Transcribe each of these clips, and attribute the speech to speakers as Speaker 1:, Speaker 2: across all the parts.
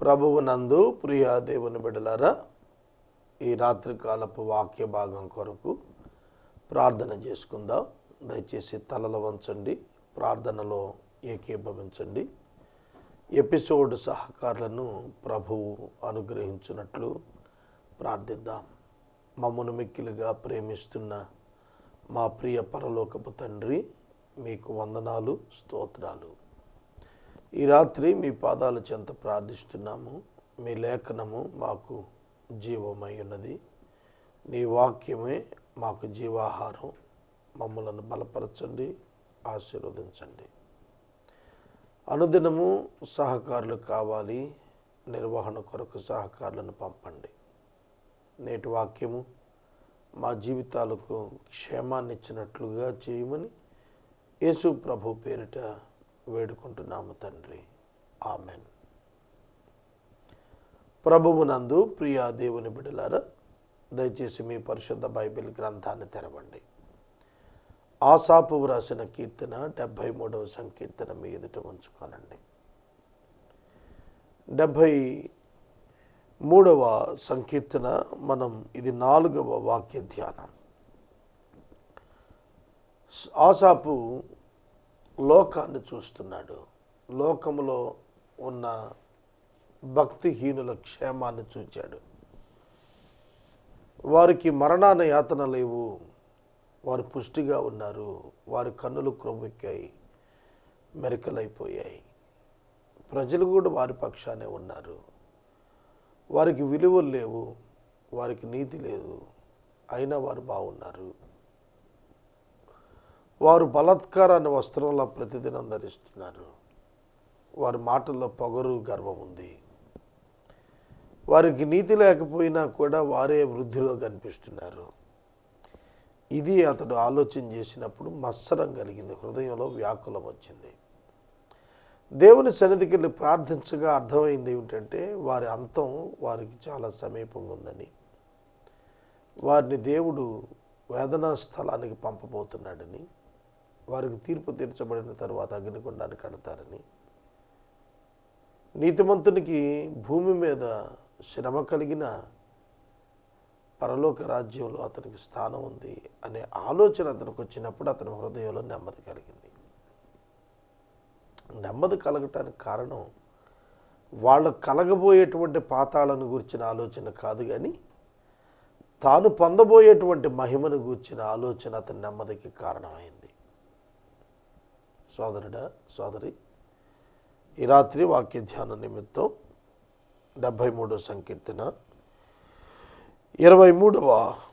Speaker 1: ప్రభువు నందు ప్రియ దేవుని బిడ్డలారా ఈ రాత్రికాలపు వాక్య భాగం కొరకు ప్రార్థన చేసుకుందాం. దయచేసి తలలు వంచండి ప్రార్థనలో ఏకీభవించండి. ఎపిసోడ్ సహకారులను ప్రభువు అనుగ్రహించినట్లు ప్రార్థిద్దాం. మమ్మను మిక్కిలుగా ప్రేమిస్తున్న మా ప్రియ పరలోకపు తండ్రి మీకు వందనాలు స్తోత్రాలు. ఈ రాత్రి మీ పాదాల చెంత ప్రార్థిస్తున్నాము. మీ లేఖనము మాకు జీవమై ఉన్నది. నీ వాక్యమే మాకు జీవాహారం. మమ్మలను బలపరచండి ఆశీర్వదించండి. అనుదినము సహకారులు కావాలి. నిర్వహణ కొరకు సహకారులను పంపండి. నేటి వాక్యము మా జీవితాలకు క్షేమాన్ని ఇచ్చినట్లుగా చేయమని యేసు ప్రభు పేరిట వేడుకుంటున్నాము తండ్రి. ఆమెన్. ప్రభువునందు ప్రియా దేవుని బిడలారా దయచేసి మీ పరిశుద్ధ బైబిల్ గ్రంథాన్ని తెరవండి. ఆసాపు వ్రాసిన కీర్తన డెబ్భై మూడవ సంకీర్తన మీ ఎదుట ఉంచుకోనండి. డెబ్భై మూడవ సంకీర్తన మనం ఇది నాలుగవ వాక్య ధ్యానం. ఆసాపు లోకాన్ని చూస్తున్నాడు. లోకములో ఉన్న భక్తిహీనుల క్షేమాన్ని చూచాడు. వారికి మరణాన యాతన లేవు. వారు పుష్టిగా ఉన్నారు. వారి కన్నులు క్రొవ్వెక్కాయి. మెరకలైపోయాయి. ప్రజలు కూడా వారి పక్షానే ఉన్నారు. వారికి విలువలు లేవు. వారికి నీతి లేదు. అయినా వారు బాగున్నారు. వారు బలాత్కారాన్ని వస్త్రంలో ప్రతిదినం ధరిస్తున్నారు. వారి మాటల్లో పొగరు గర్వం ఉంది. వారికి నీతి లేకపోయినా కూడా వారే వృద్ధిలో కనిపిస్తున్నారు. ఇది అతడు ఆలోచన చేసినప్పుడు మత్సరం కలిగింది. హృదయంలో వ్యాకులం వచ్చింది. దేవుని సన్నిధికి వెళ్ళి ప్రార్థించగా అర్థమైంది ఏమిటంటే వారి అంతం వారికి చాలా సమీపంగా ఉందని. వారిని దేవుడు వేదనా స్థలానికి పంపబోతున్నాడని. వారికి తీర్పు తీర్చబడిన తర్వాత అగ్నికొండాన్ని కడతారని. నీతిమంతునికి భూమి మీద శ్రమ కలిగిన పరలోక రాజ్యంలో అతనికి స్థానం ఉంది అనే ఆలోచన అతనికి వచ్చినప్పుడు అతని హృదయంలో నెమ్మది కలిగింది. నెమ్మది కలగటానికి కారణం వాళ్ళు కలగబోయేటువంటి పాతాళను గూర్చిన ఆలోచన కాదు కానీ తాను పొందబోయేటువంటి మహిమను గూర్చిన ఆలోచన అతని నెమ్మదికి కారణమైంది. సోదరుడా సోదరి ఈ రాత్రి వాక్య ధ్యాన నిమిత్తం డెబ్భై మూడో సంకీర్తన ఇరవై మూడవ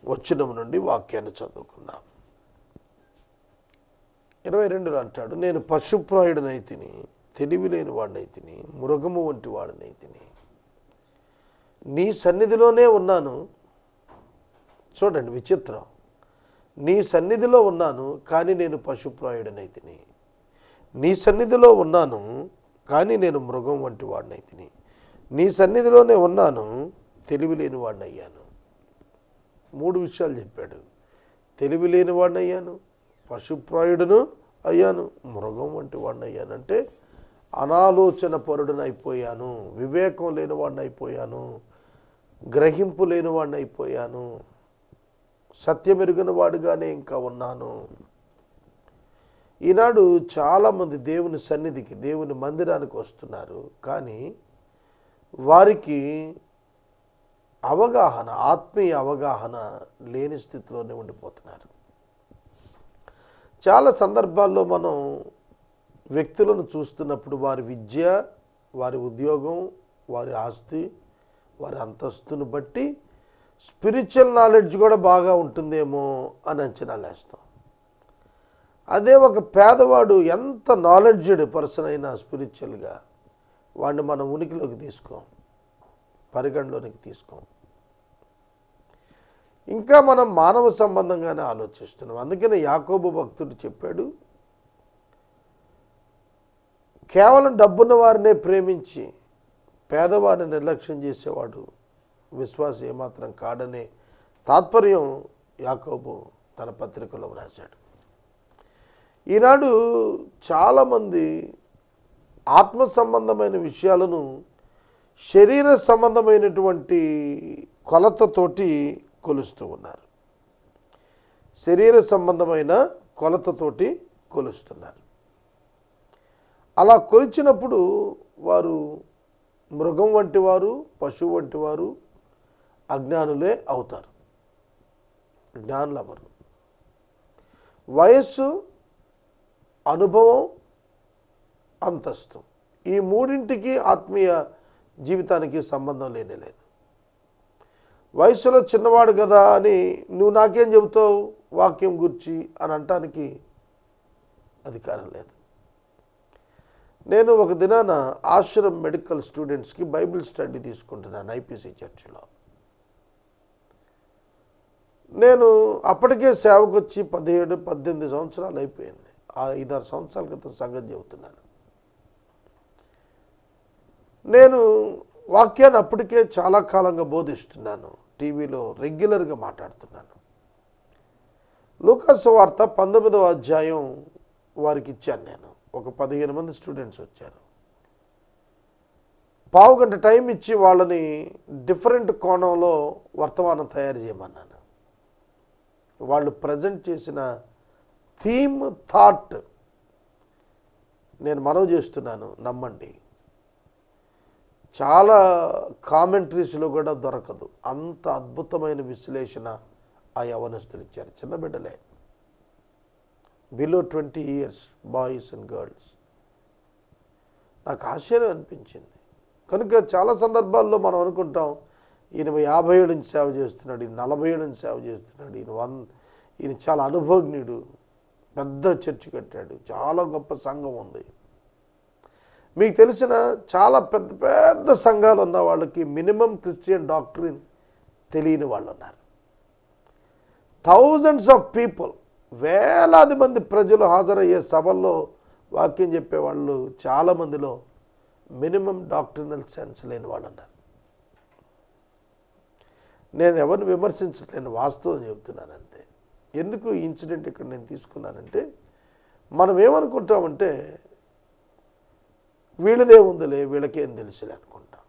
Speaker 1: వచనం నుండి వాక్యాన్ని చదువుకుందాం. ఇరవై రెండులో అంటాడు నేను పశుప్రాయుడనైతిని తెలివి లేని వాడినైతిని మృగము వంటి వాడినైతిని నీ సన్నిధిలోనే ఉన్నాను. చూడండి విచిత్రం. నీ సన్నిధిలో ఉన్నాను కానీ నేను పశుప్రాయుడనైతిని నీ సన్నిధిలో ఉన్నాను కానీ నేను మృగం వంటి వాడినైతిని నీ సన్నిధిలోనే ఉన్నాను తెలివి లేని వాడిని అయ్యాను మూడు విషయాలు చెప్పాడు. తెలివి లేని వాడిని అయ్యాను పశుప్రాయుడును అయ్యాను మృగం వంటి వాడిని అయ్యానంటే అనాలోచన పరుడుని అయిపోయాను వివేకం లేని వాడిని అయిపోయాను గ్రహింపు లేని వాడిని అయిపోయాను సత్యమెరుగని వాడుగానే ఇంకా ఉన్నాను. ఈనాడు చాలామంది దేవుని సన్నిధికి దేవుని మందిరానికి వస్తున్నారు. కానీ వారికి అవగాహన ఆత్మీయ అవగాహన లేని స్థితిలోనే ఉండిపోతున్నారు. చాలా సందర్భాల్లో మనం వ్యక్తులను చూస్తున్నప్పుడు వారి విద్య వారి ఉద్యోగం వారి ఆస్తి వారి అంతస్తును బట్టి స్పిరిచువల్ నాలెడ్జ్ కూడా బాగా ఉంటుందేమో అని అంచనా వేస్తాం. అదే ఒక పేదవాడు ఎంత నాలెడ్జ్డ్ పర్సన్ అయినా స్పిరిచువల్గా వాడిని మనం ఉనికిలోకి తీసుకోం పరిగణలోనికి తీసుకోం. ఇంకా మనం మానవ సంబంధంగానే ఆలోచిస్తున్నాం. అందుకనే యాకోబు భక్తుడు చెప్పాడు కేవలం డబ్బున్న వారినే ప్రేమించి పేదవారిని నిర్లక్ష్యం చేసేవాడు విశ్వాసం ఏమాత్రం కాడనే తాత్పర్యం యాకోబు తన పత్రికలో రాశాడు ఈనాడు చాలామంది ఆత్మ సంబంధమైన విషయాలను శరీర సంబంధమైనటువంటి కొలతతోటి కొలుస్తూ ఉన్నారు. శరీర సంబంధమైన కొలతతోటి కొలుస్తున్నారు. అలా కొలిచినప్పుడు వారు మృగం వంటి వారు పశువు వంటి వారు అజ్ఞానులే అవుతారు. జ్ఞానులు అవరు వయస్సు అనుభవం అంతస్తు. ఈ మూడింటికి ఆత్మీయ జీవితానికి సంబంధం లేనే లేదు. వయసులో చిన్నవాడు కదా అని నువ్వు నాకేం చెబుతావు? వాక్యం గురించి అని అంటానికి అధికారం లేదు. నేను ఒక దినాన ఆశ్రమ్ మెడికల్ స్టూడెంట్స్కి బైబిల్ స్టడీ తీసుకుంటున్నాను ఐపీసీ చర్చిలో. నేను అప్పటికే సేవకు వచ్చి పదిహేడు పద్దెనిమిది సంవత్సరాలు అయిపోయింది. ఐదారు సంవత్సరాల క్రితం సంగతి చెబుతున్నాను. నేను వాక్యాన్ని అప్పటికే చాలా కాలంగా బోధిస్తున్నాను. టీవీలో రెగ్యులర్గా మాట్లాడుతున్నాను. లూకాసు వార్త పంతొమ్మిదవ అధ్యాయం వారికి ఇచ్చాను నేను. ఒక పదిహేను మంది స్టూడెంట్స్ వచ్చారు. పావు గంట టైం ఇచ్చి వాళ్ళని డిఫరెంట్ కోణంలో వర్తమానం తయారు చేయమన్నాను. వాళ్ళు ప్రజెంట్ చేసిన థీమ్ థాట్ నేను మనవి చేస్తున్నాను నమ్మండి. చాలా కామెంటరీస్లో కూడా దొరకదు. అంత అద్భుతమైన విశ్లేషణ ఆ యవనస్తులు ఇచ్చారు. చిన్న బిడ్డలే. Below twenty years boys and girls నాకు ఆశ్చర్యం అనిపించింది. కనుక చాలా సందర్భాల్లో మనం అనుకుంటాం ఈయన యాభై ఏడు నుంచి సేవ చేస్తున్నాడు ఈయన నలభై ఏడు నుంచి సేవ చేస్తున్నాడు ఈయన వన్ ఈయన చాలా అనుభవజ్ఞుడు. పెద్ద చర్చి కట్టాడు. చాలా గొప్ప సంఘం ఉంది. మీకు తెలిసిన చాలా పెద్ద పెద్ద సంఘాలు ఉన్న వాళ్ళకి మినిమం క్రిస్టియన్ డాక్టరీన్ తెలియని వాళ్ళు ఉన్నారు. థౌజండ్స్ ఆఫ్ పీపుల్ వేలాది మంది ప్రజలు హాజరయ్యే సభల్లో వాక్యం చెప్పేవాళ్ళు వాళ్ళు చాలామందిలో మినిమం డాక్టరినల్ సెన్స్ లేని వాళ్ళు ఉన్నారు. నేను ఎవరిని విమర్శించట్లేను వాస్తవం చెబుతున్నాను ఎందుకు ఈ ఇన్సిడెంట్ ఇక్కడ నేను తీసుకున్నానంటే మనం ఏమనుకుంటామంటే వీళ్ళదే ఉందిలే వీళ్ళకేం తెలుసులే అనుకుంటాం.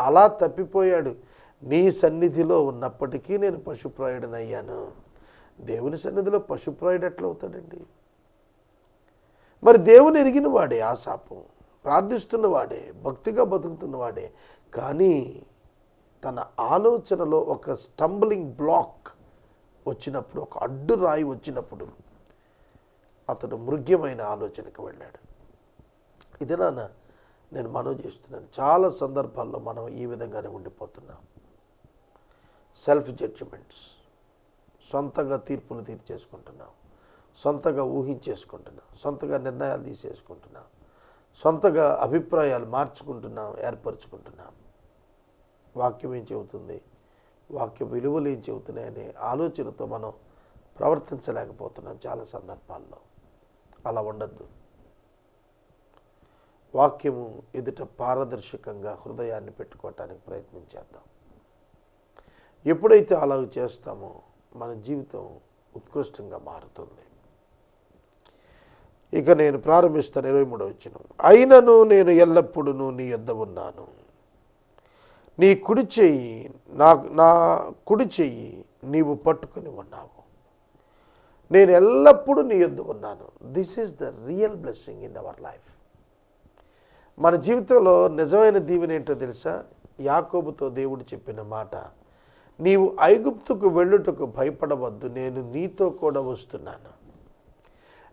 Speaker 1: అలా తప్పిపోయాడు. నీ సన్నిధిలో ఉన్నప్పటికీ నేను పశుప్రాయుడనయ్యాను. దేవుని సన్నిధిలో పశుప్రాయుడు ఎట్లా అవుతాడండి మరి దేవుని ఎరిగిన వాడే ఆ ప్రార్థిస్తున్న వాడే భక్తిగా బతుకుతున్న వాడే కానీ తన ఆలోచనలో ఒక స్టంబ్లింగ్ బ్లాక్ వచ్చినప్పుడు ఒక అడ్డు రాయి వచ్చినప్పుడు అతడు మృగ్యమైన ఆలోచనకు వెళ్ళాడు. ఇది నాన్న నేను మనవి చేస్తున్నాను. చాలా సందర్భాల్లో మనం ఈ విధంగానే ఉండిపోతున్నాం. Self judgements. సొంతంగా తీర్పులు తీర్చేసుకుంటున్నాం. సొంతగా ఊహించేసుకుంటున్నాం. సొంతగా నిర్ణయాలు తీసేసుకుంటున్నాం. సొంతగా అభిప్రాయాలు మార్చుకుంటున్నాం ఏర్పరచుకుంటున్నాం. వాక్యం ఏం చెబుతుంది? వాక్య విలువలు ఏం చెబుతున్నాయనే ఆలోచనతో మనం ప్రవర్తించలేకపోతున్నాం చాలా సందర్భాల్లో. అలా ఉండద్దు. వాక్యము ఎదుట పారదర్శకంగా హృదయాన్ని పెట్టుకోవటానికి ప్రయత్నించేద్దాం ఎప్పుడైతే అలా చేస్తామో మన జీవితం ఉత్కృష్టంగా మారుతుంది. ఇక నేను ప్రారంభిస్తాను ఇరవై మూడవ వచ్చిన అయినను నేను ఎల్లప్పుడూ నీ యొద్ద ఉన్నాను. నీ కుడి చెయ్యి నా నా కుడి చెయ్యి నీవు పట్టుకొని ఉన్నావు. నేను ఎల్లప్పుడూ నీ యొద్ద ఉన్నాను. This is the real blessing in our life మన జీవితంలో నిజమైన దీవెన ఏంటో తెలుసా? యాకోబుతో దేవుడు చెప్పిన మాట నీవు ఐగుప్తుకు వెళ్ళుటకు భయపడవద్దు. నేను నీతో కూడా వస్తున్నాను.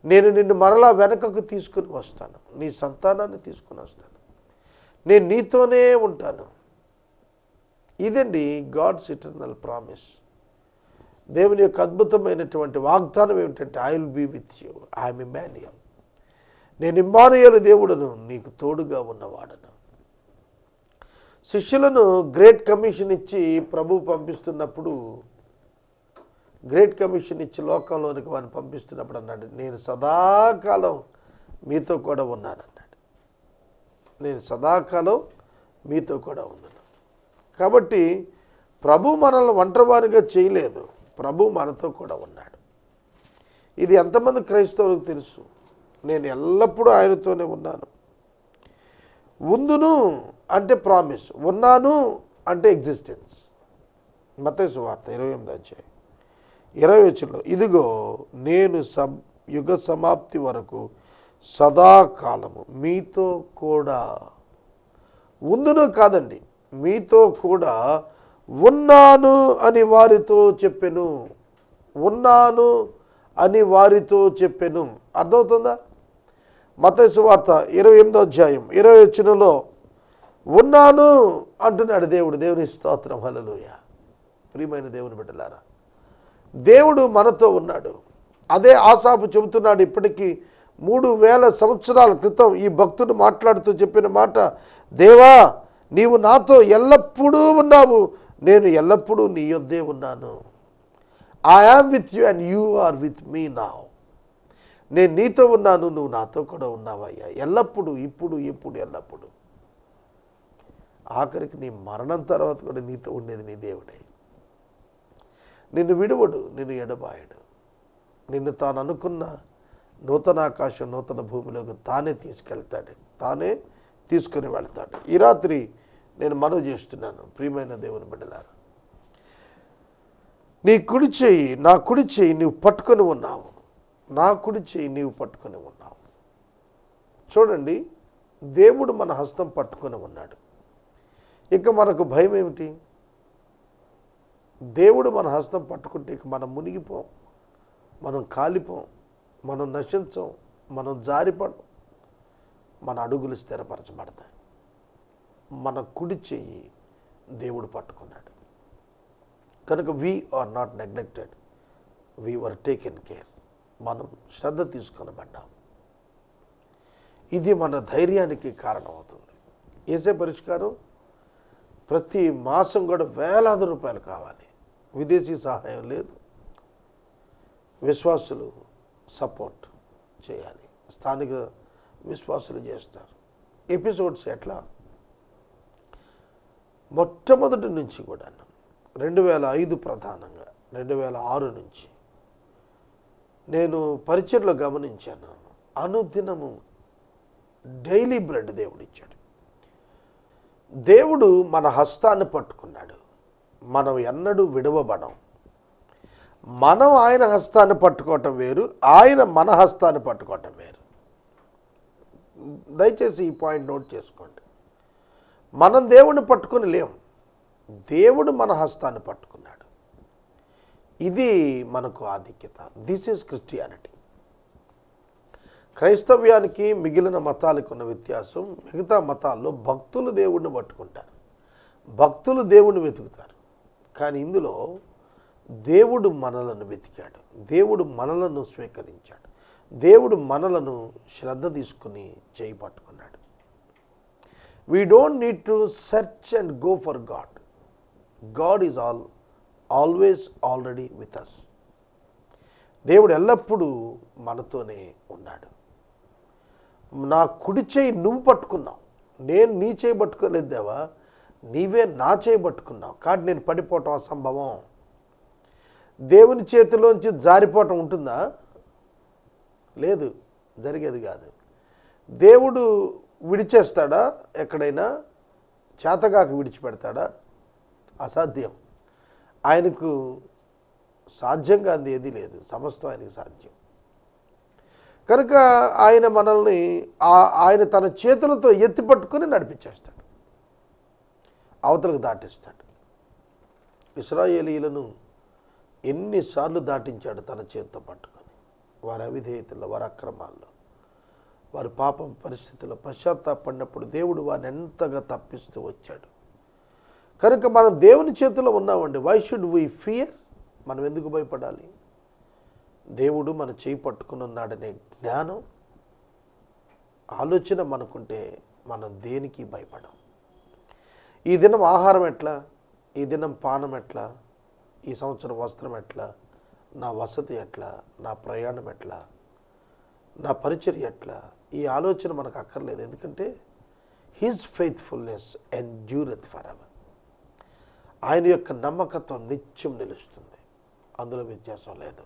Speaker 1: నేను నిన్ను మరలా వెనకకు తీసుకుని వస్తాను. నీ సంతానాన్ని తీసుకుని వస్తాను. నేను నీతోనే ఉంటాను. ఇదండి గాడ్స్ ఇటర్నల్ ప్రామిస్. దేవుని యొక్క అద్భుతమైనటువంటి వాగ్దానం ఏమిటంటే I will be with you I am Emmanuel నేను ఇమ్మానుయేలు దేవుడను నీకు తోడుగా ఉన్నవాడను. శిష్యులను గ్రేట్ కమిషన్ ఇచ్చి ప్రభు పంపిస్తున్నప్పుడు గ్రేట్ కమిషన్ ఇచ్చి లోకంలోనికి వారిని పంపిస్తున్నప్పుడు అన్నాడు నేను సదాకాలం మీతో కూడా ఉన్నానన్నాడు. నేను సదాకాలం మీతో కూడా ఉన్నాను. కాబట్టి ప్రభు మనల్ని ఒంటరివారిగా చేయలేదు. ప్రభు మనతో కూడా ఉన్నాడు. ఇది ఎంతమంది క్రైస్తవులకు తెలుసు? నేను ఎల్లప్పుడూ ఆయనతోనే ఉన్నాను. ఉందును అంటే ప్రామిస్ ఉన్నాను అంటే ఎగ్జిస్టెన్స్. మతేసు సువార్త ఇరవై ఎనిమిది అధ్యాయం. ఇరవై వచ్చిలో ఇదిగో నేను సబ్ యుగ సమాప్తి వరకు సదాకాలము మీతో కూడా ఉందును కాదండి. మీతో కూడా ఉన్నాను అని వారితో చెప్పెను. ఉన్నాను అని వారితో చెప్పెను. అర్థమవుతుందా? మతేసు వార్త ఇరవై ఎనిమిదో అధ్యాయం ఇరవై వచ్చినలో ఉన్నాను అంటున్నాడు దేవుడు. దేవుని స్తోత్రం. హల్లెలూయా. ప్రియమైన దేవుని బిడ్డలారా దేవుడు మనతో ఉన్నాడు. అదే ఆశాపు చెబుతున్నాడు ఇప్పటికీ మూడు వేల సంవత్సరాల క్రితం ఈ భక్తుడు మాట్లాడుతూ చెప్పిన మాట దేవా నీవు నాతో ఎల్లప్పుడూ ఉన్నావు. నేను ఎల్లప్పుడూ నీ యొద్దే ఉన్నాను. I am with you and you are with me నా నేను నీతో ఉన్నాను నువ్వు నాతో కూడా ఉన్నావయ్యా. ఎల్లప్పుడూ ఇప్పుడు ఎప్పుడు ఎల్లప్పుడు. ఆఖరికి నీ మరణం తర్వాత కూడా నీతో ఉండేది నీ దేవుడే. నిన్ను విడువడు నిన్ను ఎడబాయడు. నిన్ను తాను అనుకున్న నూతన ఆకాశం నూతన భూమిలోకి తానే తీసుకెళ్తాడు. తానే తీసుకుని వెళ్తాడు. ఈ రాత్రి నేను మనవి చేస్తున్నాను ప్రియమైన దేవుని బిడ్డలారు. నీ కుడి చేయి నా కుడి చేయి నీవు పట్టుకొని ఉన్నావు. నా కుడి చేయి నీవు పట్టుకొని ఉన్నావు. చూడండి దేవుడు మన హస్తం పట్టుకొని ఉన్నాడు. ఇక మనకు భయం ఏమిటి? దేవుడు మన హస్తం పట్టుకుంటే ఇక మనం మునిగిపోం మనం కాలిపోం మనం నశించం మనం జారిపడం మన అడుగులు స్థిరపరచబడతాయి. మన కుడి చెయ్యి దేవుడు పట్టుకున్నాడు. కనుక we are not neglected we were taken care మనం శ్రద్ధ తీసుకొనబడ్డాం. ఇది మన ధైర్యానికి కారణమవుతుంది. ఏసే పరిష్కారం? ప్రతి మాసం కూడా వేలాది రూపాయలు కావాలి. విదేశీ సహాయం లేదు. విశ్వాసులు సపోర్ట్ చేయాలి. స్థానిక విశ్వాసులు చేస్తారు. ఎపిసోడ్స్ ఎట్లా? మొట్టమొదటి నుంచి కూడా రెండు వేల ఐదు ప్రధానంగా రెండు వేల ఆరు నుంచి. నేను పరిచయలో గమనించాను. అనుదినము డైలీ బ్రెడ్ దేవుడు ఇచ్చాడు దేవుడు మన హస్తాన్ని పట్టుకున్నాడు. మనం ఎన్నడూ విడవబడం. మనం ఆయన హస్తాన్ని పట్టుకోవటం వేరు ఆయన మన హస్తాన్ని పట్టుకోవటం వేరు. దయచేసి ఈ పాయింట్ నోట్ చేసుకోండి. మనం దేవుని పట్టుకొని లేం. దేవుడు మన హస్తాన్ని పట్టుకున్నాడు. ఇది మనకు ఆధిక్యత. దిస్ ఈజ్ క్రిస్టియానిటీ క్రైస్తవ్యానికి మిగిలిన మతాలకు ఉన్న వ్యత్యాసం మిగతా మతాల్లో భక్తులు దేవుడిని పట్టుకుంటారు. భక్తులు దేవుడిని వెతుకుతారు. కానీ ఇందులో దేవుడు మనలను వెతికాడు. దేవుడు మనలను స్వీకరించాడు. దేవుడు మనలను శ్రద్ధ తీసుకుని చేయి పట్టుకున్నాడు we don't need to search and go for God God is all always already with us దేవుడు ఎల్లప్పుడూ మనతోనే ఉన్నాడు. నా కుడి చేయి నువ్వు పట్టుకున్నావు. నేను నీ చేయి పట్టుకోలేదు దేవా. నీవే నా చేయి పట్టుకున్నావు. కానీ నేను పడిపోవటం అసంభవం. దేవుని చేతిలోంచి జారిపోవటం ఉంటుందా? లేదు జరిగేది కాదు. దేవుడు విడిచేస్తాడా? ఎక్కడైనా చేతగాక విడిచిపెడతాడా? అసాధ్యం. ఆయనకు సాధ్యంగా కాదు ఏది లేదు. సమస్తం ఆయనకు సాధ్యం. కనుక ఆయన మనల్ని ఆ- ఆయన తన చేతులతో ఎత్తి పట్టుకొని నడిపించేస్తాడు. అవతలకు దాటిస్తాడు. ఇస్రాయేలీలను ఎన్నిసార్లు దాటించాడు తన చేతితో పట్టుకొని వారి అవిధేయతల్లో వారి అక్రమాల్లో వారి పాపం పరిస్థితుల్లో పశ్చాత్తాపడినప్పుడు దేవుడు వారిని ఎంతగా తప్పిస్తూ వచ్చాడు. కనుక మనం దేవుని చేతిలో ఉన్నామండి. వై షుడ్ వీ ఫియర్ మనం ఎందుకు భయపడాలి? దేవుడు మన చేయి పట్టుకుని ఉన్నాడనే జ్ఞానం ఆలోచన మనకుంటే మనం దేనికి భయపడం? ఈ దినం ఆహారం ఎట్లా? ఈ దినం పానం ఎట్లా? ఈ సంవత్సరం వస్త్రం ఎట్లా? నా వసతి ఎట్లా నా ప్రయాణం ఎట్లా నా పరిచర్య ఎట్లా ఈ ఆలోచన మనకు అక్కర్లేదు. ఎందుకంటే his faithfulness and endureth for ever ఆయన యొక్క నమ్మకత్వం నిత్యం నిలుస్తుంది. అందులో వ్యత్యాసం లేదు.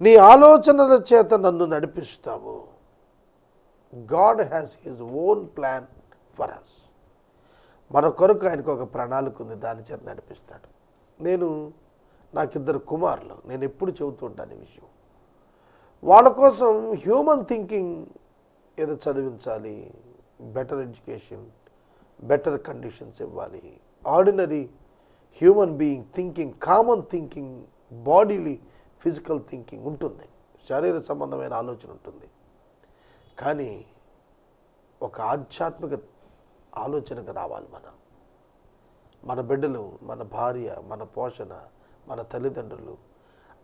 Speaker 1: నీ ఆలోచనల చేత నన్ను నడిపిస్తావు. God has his own plan for us మన కొరకు ఆయనకు ఒక ప్రణాళిక ఉంది. దాని చేత నడిపిస్తాడు. నేను నాకు ఇద్దరు కుమారులు. నేను ఎప్పుడు చెబుతుంటాను ఈ విషయం. వాళ్ళ కోసం హ్యూమన్ థింకింగ్ ఏదో చదివించాలి బెటర్ ఎడ్యుకేషన్ బెటర్ కండిషన్స్ ఇవ్వాలి. Ordinary human being thinking common thinking bodily physical thinking ఉంటుంది. శరీర సంబంధమైన ఆలోచన ఉంటుంది. కానీ ఒక ఆధ్యాత్మిక ఆలోచనకు రావాలి మనం. మన బిడ్డలు మన భార్య మన పోషణ మన తల్లిదండ్రులు.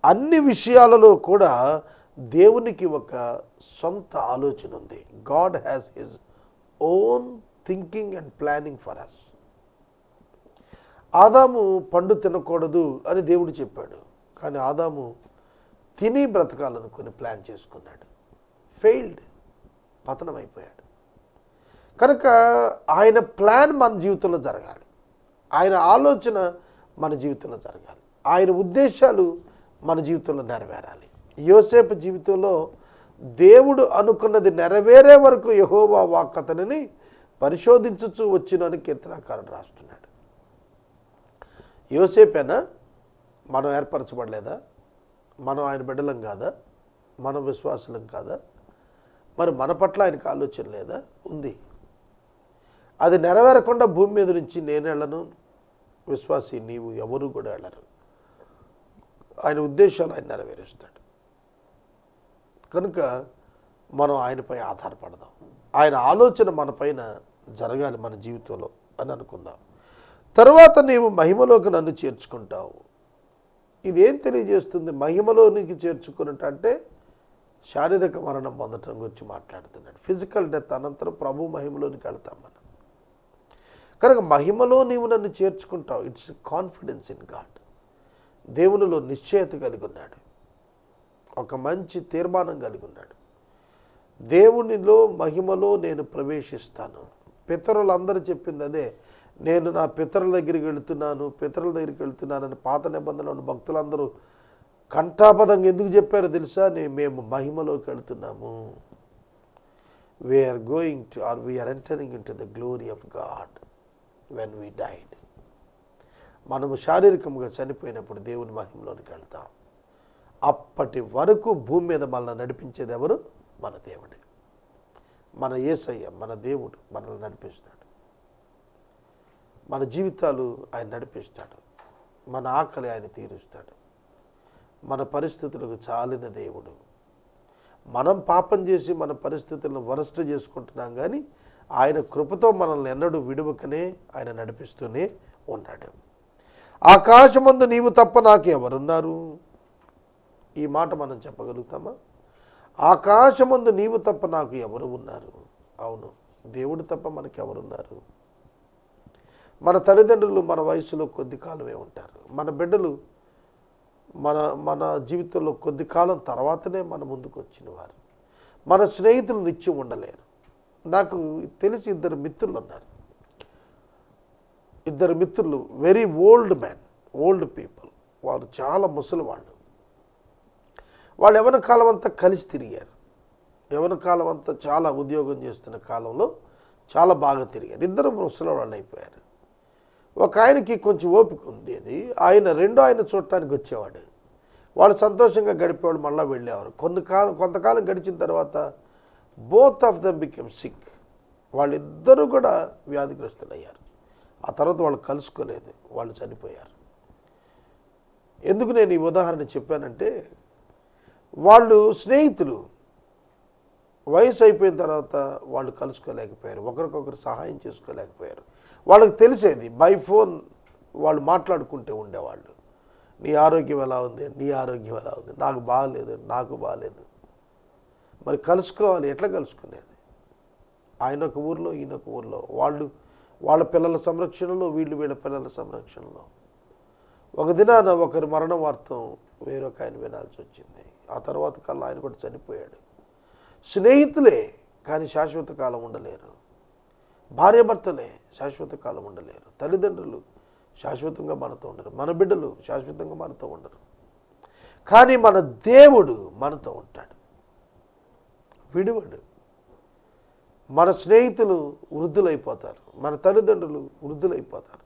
Speaker 1: అన్ని విషయాలలో కూడా దేవునికి ఒక సొంత ఆలోచన ఉంది. God has his own thinking and planning for us ఆదాము పండు తినకూడదు అని దేవుడు చెప్పాడు. కానీ ఆదాము తిని బ్రతకాలనుకుని ప్లాన్ చేసుకున్నాడు. ఫెయిల్డ్. పతనమైపోయాడు కనుక ఆయన ప్లాన్ మన జీవితంలో జరగాలి. ఆయన ఆలోచన మన జీవితంలో జరగాలి. ఆయన ఉద్దేశాలు మన జీవితంలో నెరవేరాలి. యోసేపు జీవితంలో దేవుడు అనుకున్నది నెరవేరే వరకు యహోవా వాక్ అతనిని పరిశోధించుచు వచ్చినని కీర్తనాకారుడు రాస్తున్నాడు. యోసేపేనా? మనం ఏర్పరచబడలేదా? మనం ఆయన బిడ్డలం కాదా? మనం విశ్వాసులం కాదా? మరి మన పట్ల ఆయనకు ఆలోచన లేదా? ఉంది. అది నెరవేరకుండా భూమి మీద నుంచి నేను వెళ్ళను విశ్వాసి నీవు ఎవరు కూడా వెళ్ళరు ఆయన ఉద్దేశాలు ఆయన నెరవేరుస్తాడు. కనుక మనం ఆయనపై ఆధారపడదాం. ఆయన ఆలోచన మనపైన జరగాలి మన జీవితంలో అని అనుకుందాం. తర్వాత నీవు మహిమలోకి నన్ను చేర్చుకుంటావు. ఇదేం తెలియజేస్తుంది? మహిమలోనికి చేర్చుకున్నట్టు అంటే శారీరక మరణం పొందటం గురించి మాట్లాడుతున్నాడు. ఫిజికల్ డెత్ అనంతరం ప్రభు మహిమలోనికి వెళ్తాం మనం. కనుక మహిమలో నీవు నన్ను చేర్చుకుంటావు. It's confidence in God. దేవునిలో నిశ్చయత కలిగి ఉన్నాడు. ఒక మంచి తీర్మానం కలిగి ఉన్నాడు. దేవునిలో మహిమలో నేను ప్రవేశిస్తాను. పితరులందరూ చెప్పింది అదే. నేను నా పితరుల దగ్గరికి వెళుతున్నాను పితరుల దగ్గరికి వెళుతున్నానని పాత నిబంధనలు ఉన్న భక్తులందరూ కంఠాపదంగా ఎందుకు చెప్పారో తెలుసా? నేను మేము మహిమలోకి వెళుతున్నాము. We are going to are we are entering into the glory of God when we die మనము శారీరకంగా చనిపోయినప్పుడు దేవుని మహిమలోనికి వెళ్తాం. అప్పటి వరకు భూమి మీద మనల్ని నడిపించేది ఎవరు? మన దేవుడే. మన యేసయ్య మన దేవుడు మనల్ని నడిపిస్తాడు. మన జీవితాలు ఆయన నడిపిస్తాడు. మన ఆకలి ఆయన తీరుస్తాడు. మన పరిస్థితులకు చాలిన దేవుడు. మనం పాపం చేసి మన పరిస్థితులను వరస్ట్ చేసుకుంటున్నాం కానీ ఆయన కృపతో మనల్ని ఎన్నడూ విడువకనే ఆయన నడిపిస్తూనే ఉన్నాడు. ఆకాశమందు నీవు తప్ప నాకు ఎవరున్నారు ఈ మాట మనం చెప్పగలుగుతామా? ఆకాశమందు నీవు తప్ప నాకు ఎవరు ఉన్నారు? అవును దేవుడు తప్ప మనకి ఎవరున్నారు మన తల్లిదండ్రులు మన వయసులో కొద్ది కాలమే ఉంటారు. మన బిడ్డలు మన మన జీవితంలో కొద్ది కాలం తర్వాతనే మన ముందుకు వచ్చిన వారు. మన స్నేహితులు నిత్యం ఉండలేరు. నాకు తెలిసి ఇద్దరు మిత్రులు ఉన్నారు. ఇద్దరు మిత్రులు very old man old people వారు చాలా ముసలి వాళ్ళు వాళ్ళు ఎవరి కాలం అంతా కలిసి తిరిగారు. ఎవరి కాలం అంతా చాలా ఉద్యోగం చేస్తున్న కాలంలో చాలా బాగా తిరిగారు. ఇద్దరు ముసలి వాళ్ళు అయిపోయారు. ఒక ఆయనకి కొంచెం ఓపిక ఉండేది. ఆయన రెండో ఆయన చూడటానికి వచ్చేవాడు. వాళ్ళు సంతోషంగా గడిపేవాడు మళ్ళీ వెళ్ళేవారు. కొన్ని కాలం కొంతకాలం గడిచిన తర్వాత both of them became sick వాళ్ళిద్దరూ కూడా వ్యాధిగ్రస్తులయ్యారు. ఆ తర్వాత వాళ్ళు కలుసుకోలేదు వాళ్ళు చనిపోయారు. ఎందుకు నేను ఈ ఉదాహరణ చెప్పానంటే వాళ్ళు స్నేహితులు వయసు అయిపోయిన తర్వాత వాళ్ళు కలుసుకోలేకపోయారు ఒకరికొకరు సహాయం చేసుకోలేకపోయారు. వాళ్ళకి తెలిసేది బై ఫోన్ వాళ్ళు మాట్లాడుకుంటూ ఉండేవాళ్ళు. నీ ఆరోగ్యం ఎలా ఉంది? నీ ఆరోగ్యం ఎలా ఉంది? నాకు బాగలేదు నాకు బాగలేదు. మరి కలుసుకోవాలి ఎట్లా కలుసుకునేది? ఆయన ఒక ఊర్లో ఈయన ఒక ఊర్లో. వాళ్ళు వాళ్ళ పిల్లల సంరక్షణలో వీళ్ళు వీళ్ళ పిల్లల సంరక్షణలో. ఒక దినాన ఒకరి మరణ వార్తం వేరొక ఆయన వినాల్సి వచ్చింది. ఆ తర్వాత కల్లా ఆయన కూడా చనిపోయాడు. స్నేహితులే కానీ శాశ్వత కాలం ఉండలేరు. భార్యాభర్తలే శాశ్వత కాలం ఉండలేరు. తల్లిదండ్రులు శాశ్వతంగా మనతో ఉండరు. మన బిడ్డలు శాశ్వతంగా మనతో ఉండరు. కానీ మన దేవుడు మనతో ఉంటాడు. విడివడు. మన స్నేహితులు వృద్ధులైపోతారు మన తల్లిదండ్రులు వృద్ధులైపోతారు.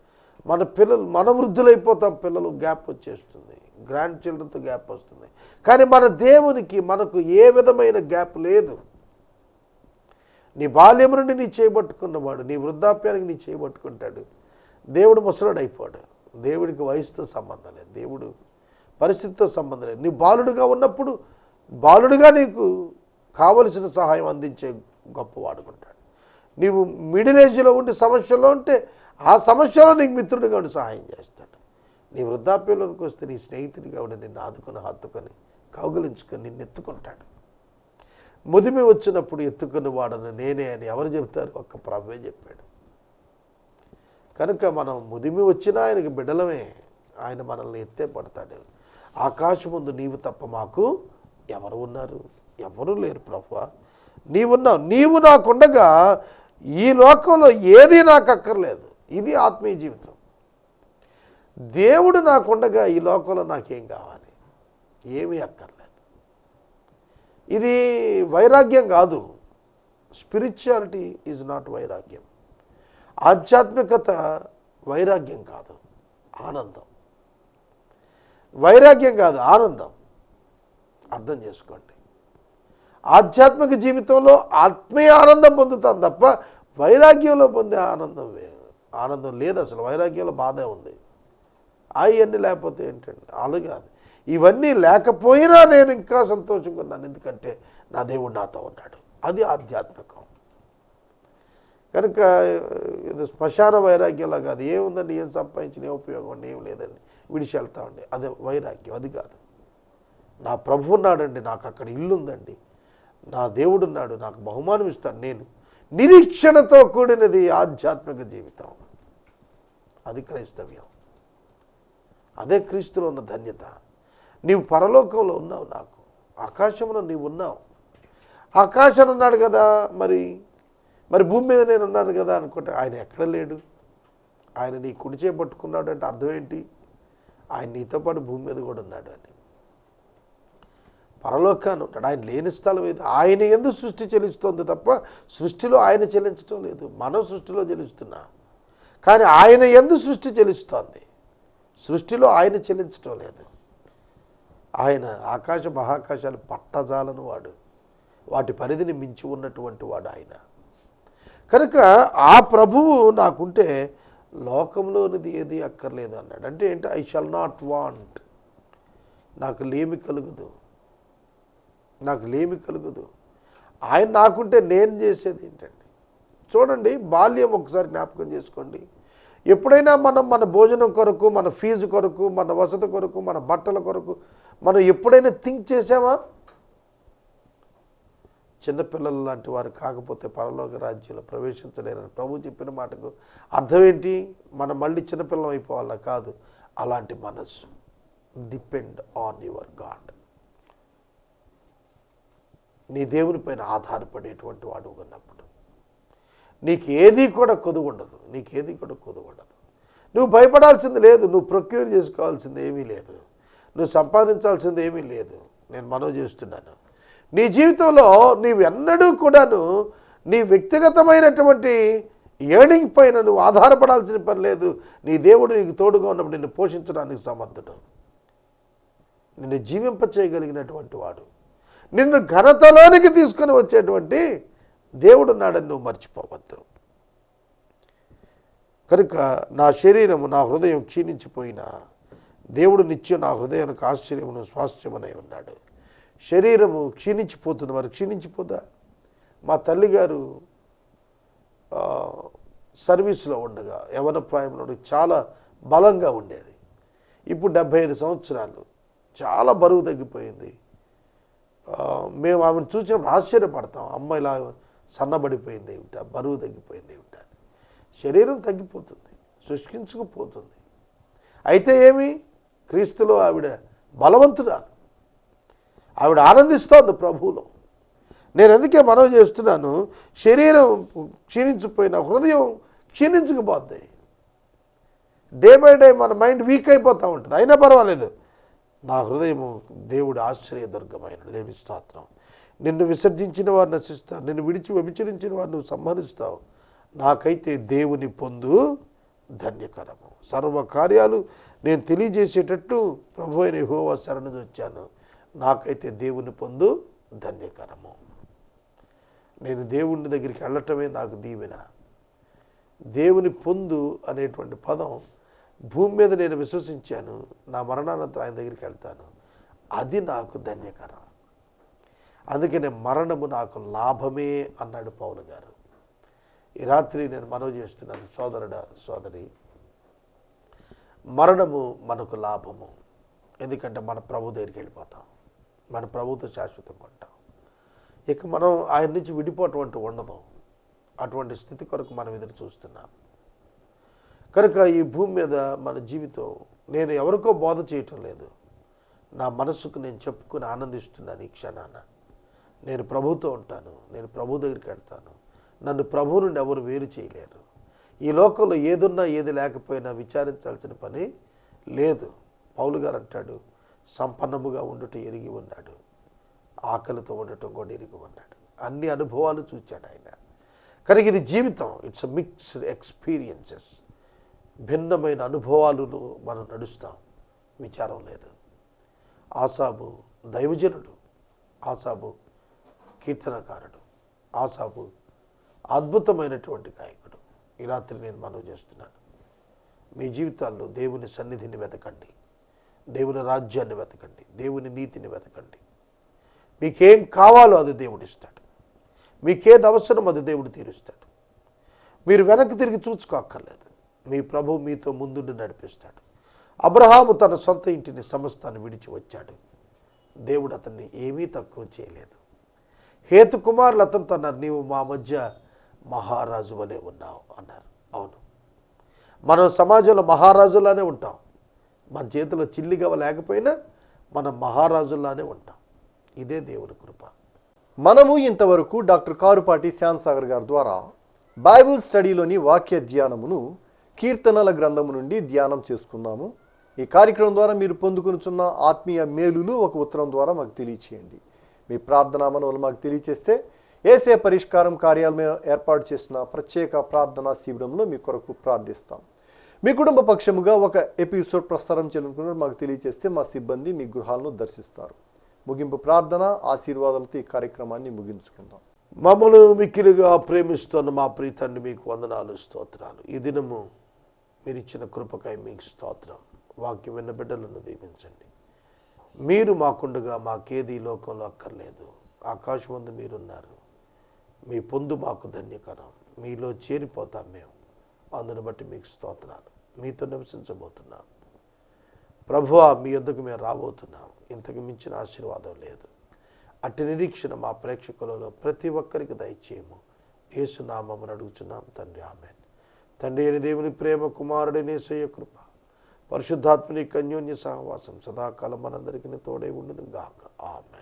Speaker 1: మన పిల్లలు మన వృద్ధులైపోతాం పిల్లలు గ్యాప్ వచ్చేస్తుంది గ్రాండ్ చిల్డ్రన్తో గ్యాప్ వస్తుంది. కానీ మన దేవునికి మనకు ఏ విధమైన గ్యాప్ లేదు. నీ బాల్యం నుండి నీ చేయబట్టుకున్నవాడు నీ వృద్ధాప్యానికి నీ చేయబట్టుకుంటాడు దేవుడు ముసలాడు అయిపోడు దేవుడికి వయసుతో సంబంధం లేదు. దేవుడు పరిస్థితితో సంబంధం లేదు. నీ బాలుడుగా ఉన్నప్పుడు బాలుడుగా నీకు కావలసిన సహాయం అందించే గొప్ప వాడుకుంటాడు నీవు మిడిల్ ఏజ్లో ఉండి సమస్యలో ఉంటే ఆ సమస్యలో నీకు మిత్రుడిగా ఉండి సహాయం చేస్తాడు. నీ వృద్ధాప్యంలోకి వస్తే నీ స్నేహితుడిగా ఉండి నిన్ను ఆదుకొని హత్తుకొని కౌగిలించుకొని నిన్ను ఎత్తుకుంటాడు. ముదిమి వచ్చినప్పుడు ఎత్తుకుని వాడను నేనే అని ఎవరు చెప్తారు ఒక్క ప్రభువే చెప్పాడు. కనుక మనం ముదిమి వచ్చినా ఆయనకి బిడ్డలమే. ఆయన మనల్ని ఎత్తే పడతాడు. ఆకాశం ముందు నీవు తప్ప మాకు ఎవరు ఉన్నారు? ఎవరు లేరు ప్రభు నీవున్నావు. నీవు నాకుండగా ఈ లోకంలో ఏది నాకు అక్కర్లేదు ఇది ఆత్మీయ జీవితం. దేవుడు నాకుండగా ఈ లోకంలో నాకేం కావాలి? ఏమీ అక్కర్లేదు. ఇది వైరాగ్యం కాదు. స్పిరిచువాలిటీ ఈజ్ నాట్ వైరాగ్యం. ఆధ్యాత్మికత వైరాగ్యం కాదు. ఆనందం. వైరాగ్యం కాదు ఆనందం. అర్థం చేసుకోండి. ఆధ్యాత్మిక జీవితంలో ఆత్మీయ ఆనందం పొందుతాం తప్ప వైరాగ్యంలో పొందే ఆనందం ఆనందం లేదు అసలు. వైరాగ్యంలో బాధే ఉంది. అవన్నీ లేకపోతే ఏంటండి? అలా కాదు. ఇవన్నీ లేకపోయినా నేను ఇంకా సంతోషంగా ఉన్నాను. ఎందుకంటే నా దేవుడు నాతో ఉన్నాడు. అది ఆధ్యాత్మికం. కనుక ఇది శ్మశాన వైరాగ్యంలా కాదు. ఏముందండి? ఏం సంపాదించిన ఏ ఉపయోగం అండి? ఏం లేదండి. విడిచి వెళ్తామండి. అదే వైరాగ్యం. అది కాదు. నా ప్రభు ఉన్నాడండి. నాకు అక్కడ ఇల్లుందండి. నా దేవుడు ఉన్నాడు నాకు బహుమానం ఇస్తాను నేను. నిరీక్షణతో కూడినది ఆధ్యాత్మిక జీవితం. అది క్రైస్తవ్యం. అదే క్రీస్తులో ఉన్న ధన్యత. నీవు పరలోకంలో ఉన్నావు నాకు. ఆకాశంలో నీవు ఉన్నావు. ఆకాశం ఉన్నాడు కదా మరి. మరి భూమి మీద నేను ఉన్నాను కదా అనుకుంటే ఆయన ఎక్కడ లేడు? ఆయన నీ కుడిచే పట్టుకున్నాడు అంటే అర్థం ఏంటి? ఆయన నీతో పాటు భూమి మీద కూడా ఉన్నాడు అని. పరలోకాన్ని ఉంటాడు. ఆయన లేని స్థలం ఏది? ఆయన ఎందుకు సృష్టి చెల్లిస్తోంది తప్ప సృష్టిలో ఆయన చెల్లించడం లేదు. మనం సృష్టిలో చెల్లిస్తున్నాం. కానీ ఆయన ఎందు సృష్టి చెల్లిస్తోంది? సృష్టిలో ఆయన చెల్లించడం లేదు. ఆయన ఆకాశ మహాకాశాలు పట్టజాలను వాడు. వాటి పరిధిని మించి ఉన్నటువంటి వాడు ఆయన. కనుక ఆ ప్రభువు నాకుంటే లోకంలోనిది ఏది అక్కర్లేదు అన్నాడు. అంటే ఏంటి? ఐ షల్ నాట్ వాంట్ నాకు లేమి కలుగుదు. నాకు లేమి కలుగదు. ఆయన నాకుంటే నేను చేసేది ఏంటండి? చూడండి బాల్యం ఒకసారి జ్ఞాపకం చేసుకోండి. ఎప్పుడైనా మనం మన భోజనం కొరకు మన ఫీజు కొరకు మన వసతి కొరకు మన బట్టల కొరకు మనం ఎప్పుడైనా థింక్ చేసామా చిన్నపిల్లలు లాంటి వారు కాకపోతే పరలోక రాజ్యంలో ప్రవేశించలేరని ప్రభు చెప్పిన మాటకు అర్థం ఏంటి? మనం మళ్ళీ చిన్నపిల్లం అయిపోవాలా? కాదు. అలాంటి మనస్సు. డిపెండ్ ఆన్ యువర్ గాడ్ నీ దేవుని పైన ఆధారపడేటువంటి వాడు ఉన్నప్పుడు. నీకు ఏది కూడా కొదువు ఉండదు. నీకేది కూడా కొదువు ఉండదు. నువ్వు భయపడాల్సింది లేదు. నువ్వు ప్రొక్యూర్ చేసుకోవాల్సింది ఏమీ లేదు. నువ్వు సంపాదించాల్సింది ఏమీ లేదు. నేను మనవి చేస్తున్నాను. నీ జీవితంలో నీవు ఎన్నడూ కూడాను నీ వ్యక్తిగతమైనటువంటి ఏర్నింగ్ పైన నువ్వు ఆధారపడాల్సిన పని లేదు. నీ దేవుడు నీకు తోడుగా ఉన్నప్పుడు నిన్ను పోషించడానికి సమర్థుడు. నిన్ను జీవింప చేయగలిగినటువంటి వాడు. నిన్ను ఘనతలోనికి తీసుకొని వచ్చేటువంటి దేవుడు నాడని నువ్వు మర్చిపోవద్దు. కనుక నా శరీరము నా హృదయం క్షీణించిపోయినా దేవుడు నిత్యం నా హృదయానికి ఆశ్చర్యమును స్వాస్థ్యమనై ఉన్నాడు. శరీరము క్షీణించిపోతుంది మరి క్షీణించిపోదా? మా తల్లిగారు సర్వీస్లో ఉండగా యవన ప్రాయంలో చాలా బలంగా ఉండేది. ఇప్పుడు డెబ్భై ఐదు సంవత్సరాలు చాలా బరువు తగ్గిపోయింది. మేము ఆమెను చూసినప్పుడు ఆశ్చర్యపడతాం. అమ్మాయి ఇలా సన్నబడిపోయింది ఏమిట? బరువు తగ్గిపోయింది ఏమిట? శరీరం తగ్గిపోతుంది శుష్కించుకుపోతుంది. అయితే ఏమి? క్రీస్తులో ఆవిడ బలవంతురాలు. ఆవిడ ఆనందిస్తోంది ప్రభువులో. నేను అందుకే మనవి చేస్తున్నాను? శరీరం క్షీణించిపోయిన హృదయం క్షీణించకపోద్ది. డే బై డే మన మైండ్ వీక్ అయిపోతూ ఉంటుంది. అయినా పర్వాలేదు. నా హృదయము దేవుడు ఆశ్చర్యదుర్గమైన దేవుని స్తోత్రం. నిన్ను విసర్జించిన వారు నశిస్తావు. నిన్ను విడిచి వ్యభిచరించిన వారు నువ్వు సంహరిస్తావు. నాకైతే దేవుని పొందు ధన్యకరము. సర్వ కార్యాలు నేను తెలియజేసేటట్టు ప్రభు అయిన హోవా శరణు వచ్చాను. నాకైతే దేవుని పొందు ధన్యకరము. నేను దేవుని దగ్గరికి వెళ్ళటమే నాకు దీవెన. దేవుని పొందు అనేటువంటి పదం భూమి మీద నేను విశ్వసించాను నా మరణానంతరం ఆయన దగ్గరికి వెళ్తాను. అది నాకు ధన్యకరం. అందుకనే మరణము నాకు లాభమే అన్నాడు పౌలు గారు. ఈ రాత్రి నేను మనవి చేస్తున్నాను సోదరుడ సోదరి మరణము మనకు లాభము. ఎందుకంటే మన ప్రభు దగ్గరికి వెళ్ళిపోతాం. మన ప్రభుతో శాశ్వతంగా ఉంటాం. ఇక మనం ఆయన నుంచి విడిపోవటం ఉండదు. అటువంటి స్థితి కొరకు మనం ఎదురు చూస్తున్నాం. కనుక ఈ భూమి మీద మన జీవితం నేను ఎవరికో బోధ చేయటం లేదు. నా మనసుకు నేను చెప్పుకుని ఆనందిస్తున్నాను ఈ క్షణాన. నేను ప్రభుతో ఉంటాను. నేను ప్రభు దగ్గరికి వెళ్తాను. నన్ను ప్రభు నుండి ఎవరు వేరు చేయలేరు. ఈ లోకంలో ఏదున్నా ఏది లేకపోయినా విచారించాల్సిన పని లేదు. పౌలు గారు అంటాడు సంపన్నముగా ఉండటం ఎరిగి ఉన్నాడు. ఆకలితో ఉండటం కూడా ఎరిగి ఉన్నాడు. అన్ని అనుభవాలు చూచాడు ఆయన. కనుక ఇది జీవితం. ఇట్స్ అ మిక్స్డ్ ఎక్స్పీరియన్సెస్ భిన్నమైన అనుభవాలను మనం నడుస్తాం. విచారం లేదు. ఆసాబు దైవజనుడు. ఆసాబు కీర్తనకారుడు. ఆసాబు అద్భుతమైనటువంటి గాయకుడు. ఈ రాత్రి నేను మనవి చేస్తున్నాను. మీ జీవితాల్లో దేవుని సన్నిధిని వెతకండి. దేవుని రాజ్యాన్ని వెతకండి. దేవుని నీతిని వెతకండి. మీకేం కావాలో అది దేవుడు ఇస్తాడు. మీకేది అవసరం అది దేవుడు తీరుస్తాడు. మీరు వెనక్కి తిరిగి చూసుకోక్కర్లేదు. మీ ప్రభు మీతో ముందుండి నడిపిస్తాడు. అబ్రహాము తన సొంత ఇంటిని సమస్తాన్ని విడిచి వచ్చాడు. దేవుడు అతన్ని ఏమీ తక్కువ చేయలేదు. హేతు కుమారులు అతనితో అన్నారు నీవు మా మధ్య మహారాజు వలె ఉన్నావు అన్నారు. అవును. మనం సమాజంలో మహారాజులానే ఉంటాం. మన చేతిలో చిల్లిగవ లేకపోయినా మనం మహారాజుల్లానే ఉంటాం. ఇదే దేవుని కృప.
Speaker 2: మనము ఇంతవరకు డాక్టర్ కారుపాటి శ్యామ్ సాగర్ గారి ద్వారా బైబుల్ స్టడీలోని వాక్య ధ్యానమును కీర్తనల గ్రంథము నుండి ధ్యానం చేసుకున్నాము ఈ కార్యక్రమం ద్వారా మీరు పొందుకునుచున్న ఆత్మీయ మేలులు ఒక ఉత్తరం ద్వారా మాకు తెలియచేయండి. మీ ప్రార్థనా మనవులు మాకు తెలియచేస్తే ఏసే పరిష్కారం కార్యాలయం ఏర్పాటు చేసిన ప్రత్యేక ప్రార్థనా శిబిరంలో మీ కొరకు ప్రార్థిస్తాం. మీ కుటుంబ పక్షముగా ఒక ఎపిసోడ్ ప్రసారం చేయాలనుకున్నారు మాకు తెలియజేస్తే మా సిబ్బంది మీ గృహాలను దర్శిస్తారు. ముగింపు ప్రార్థన ఆశీర్వాదాలతో ఈ కార్యక్రమాన్ని ముగించుకుందాం.
Speaker 1: మమ్మల్ని మిక్కిలిగా ప్రేమిస్తున్న మా ప్రీతాన్ని మీకు వందనాలు స్తోత్రాలు. ఈ దినము మీరు ఇచ్చిన కృపకై మీకు స్తోత్రం. వాక్యం విన్న బిడ్డలను దీవించండి. మీరు మాకుండగా మాకేది ఈ లోకంలో అక్కర్లేదు. ఆకాశం ముందు మీరున్నారు. మీ పొందు మాకు ధన్యకరం. మీలో చేరిపోతాం మేము. అందును బట్టి మీకు స్తోత్రాలు. మీతో నివసించబోతున్నాం. ప్రభు మీ యొద్దకు మేము రాబోతున్నాం. ఇంతకు మించిన ఆశీర్వాదం లేదు. అట్టి నిరీక్షణ మా ప్రేక్షకులలో ప్రతి ఒక్కరికి దయచేయము. ఏసునామమును అడుగుచున్నాం. తండ్రి ఆమె తండ్రి అయిన దేవుని ప్రేమ కుమారుడిని నేసయ్య కృప పరిశుద్ధాత్మని కన్యోన్య సహవాసం సదాకాలం మనందరికీ తోడే ఉండును గాక ఆమె